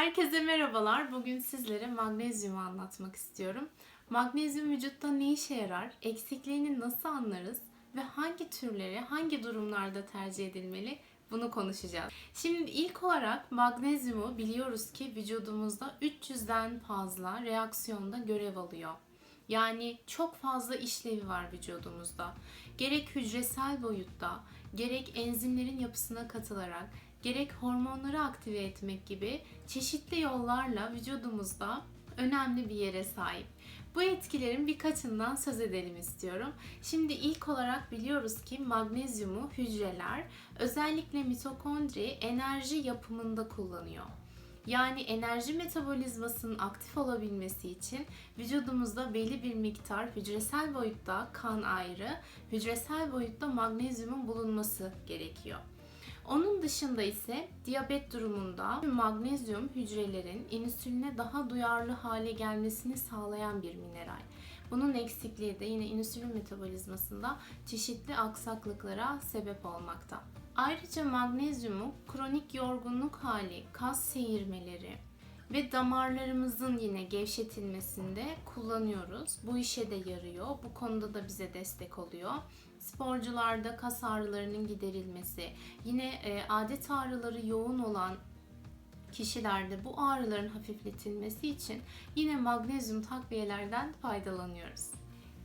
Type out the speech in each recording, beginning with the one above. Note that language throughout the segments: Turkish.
Herkese merhabalar. Bugün sizlere magnezyumu anlatmak istiyorum. Magnezyum vücutta ne işe yarar? Eksikliğini nasıl anlarız? Ve hangi türleri hangi durumlarda tercih edilmeli? Bunu konuşacağız. Şimdi ilk olarak magnezyumu biliyoruz ki vücudumuzda 300'den fazla reaksiyonda görev alıyor. Yani çok fazla işlevi var vücudumuzda. Gerek hücresel boyutta, gerek enzimlerin yapısına katılarak, gerek hormonları aktive etmek gibi çeşitli yollarla vücudumuzda önemli bir yere sahip. Bu etkilerin birkaçından söz edelim istiyorum. Şimdi ilk olarak biliyoruz ki magnezyumu hücreler özellikle mitokondri enerji yapımında kullanıyor. Yani enerji metabolizmasının aktif olabilmesi için vücudumuzda belli bir miktar hücresel boyutta kan ayrı, hücresel boyutta magnezyumun bulunması gerekiyor. Onun dışında ise diyabet durumunda magnezyum hücrelerin insüline daha duyarlı hale gelmesini sağlayan bir mineral. Bunun eksikliği de yine insülin metabolizmasında çeşitli aksaklıklara sebep olmakta. Ayrıca magnezyumu kronik yorgunluk hali, kas seyirmeleri ve damarlarımızın yine gevşetilmesinde kullanıyoruz. Bu işe de yarıyor. Bu konuda da bize destek oluyor. Sporcularda kas ağrılarının giderilmesi, yine e, adet ağrıları yoğun olan kişilerde bu ağrıların hafifletilmesi için yine magnezyum takviyelerden faydalanıyoruz.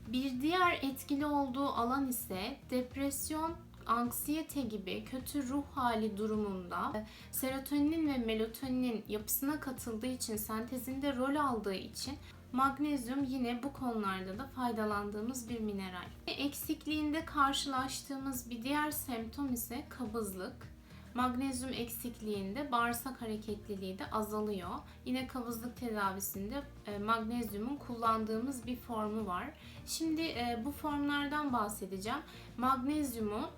Bir diğer etkili olduğu alan ise depresyon, anksiyete gibi kötü ruh hali durumunda serotoninin ve melatonin yapısına katıldığı için, sentezinde rol aldığı için magnezyum yine bu konularda da faydalandığımız bir mineral. Eksikliğinde karşılaştığımız bir diğer semptom ise kabızlık. Magnezyum eksikliğinde bağırsak hareketliliği de azalıyor. Yine kabızlık tedavisinde e, magnezyumun kullandığımız bir formu var. Şimdi e, bu formlardan bahsedeceğim. Magnezyumu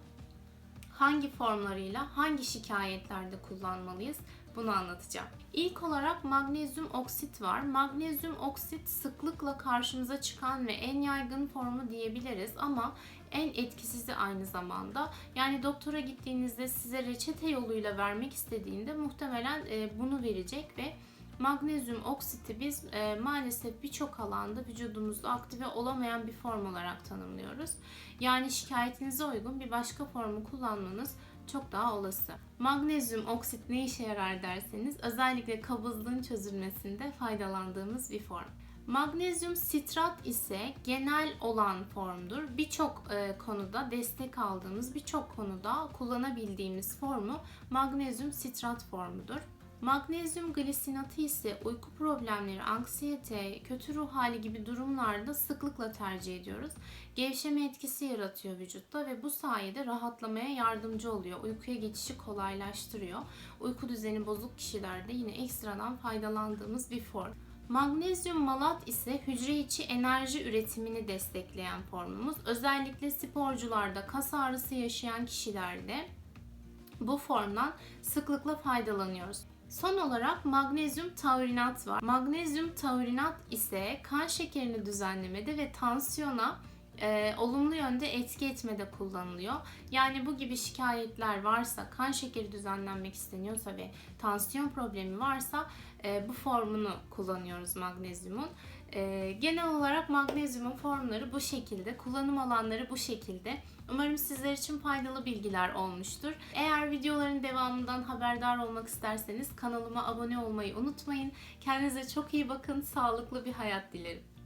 hangi formlarıyla hangi şikayetlerde kullanmalıyız? Bunu anlatacağım. İlk olarak magnezyum oksit var. Magnezyum oksit sıklıkla karşımıza çıkan ve en yaygın formu diyebiliriz ama en etkisizi aynı zamanda. Yani doktora gittiğinizde size reçete yoluyla vermek istediğinde muhtemelen e, bunu verecek ve magnezyum oksiti biz e, maalesef birçok alanda vücudumuzda aktive olamayan bir form olarak tanımlıyoruz. Yani şikayetinize uygun bir başka formu kullanmanız çok daha olası. Magnezyum oksit ne işe yarar derseniz özellikle kabızlığın çözülmesinde faydalandığımız bir form. Magnezyum sitrat ise genel olan formdur. Birçok e, konuda destek aldığımız, birçok konuda kullanabildiğimiz formu magnezyum sitrat formudur. Magnezyum glisinatı ise uyku problemleri, anksiyete, kötü ruh hali gibi durumlarda sıklıkla tercih ediyoruz. Gevşeme etkisi yaratıyor vücutta ve bu sayede rahatlamaya yardımcı oluyor. Uykuya geçişi kolaylaştırıyor. Uyku düzeni bozuk kişilerde yine ekstradan faydalandığımız bir form. Magnezyum malat ise hücre içi enerji üretimini destekleyen formumuz. Özellikle sporcularda, kas ağrısı yaşayan kişilerde bu formdan sıklıkla faydalanıyoruz. Son olarak magnezyum taurinat var. Magnezyum taurinat ise kan şekerini düzenlemede ve tansiyona e, olumlu yönde etki etmede kullanılıyor. Yani bu gibi şikayetler varsa, kan şekeri düzenlenmek isteniyorsa ve tansiyon problemi varsa e, bu formunu kullanıyoruz magnezyumun. E, genel olarak magnezyumun formları bu şekilde, kullanım alanları bu şekilde. Umarım sizler için faydalı bilgiler olmuştur. Eğer videoların devamından haberdar olmak isterseniz kanalıma abone olmayı unutmayın. Kendinize çok iyi bakın, sağlıklı bir hayat dilerim.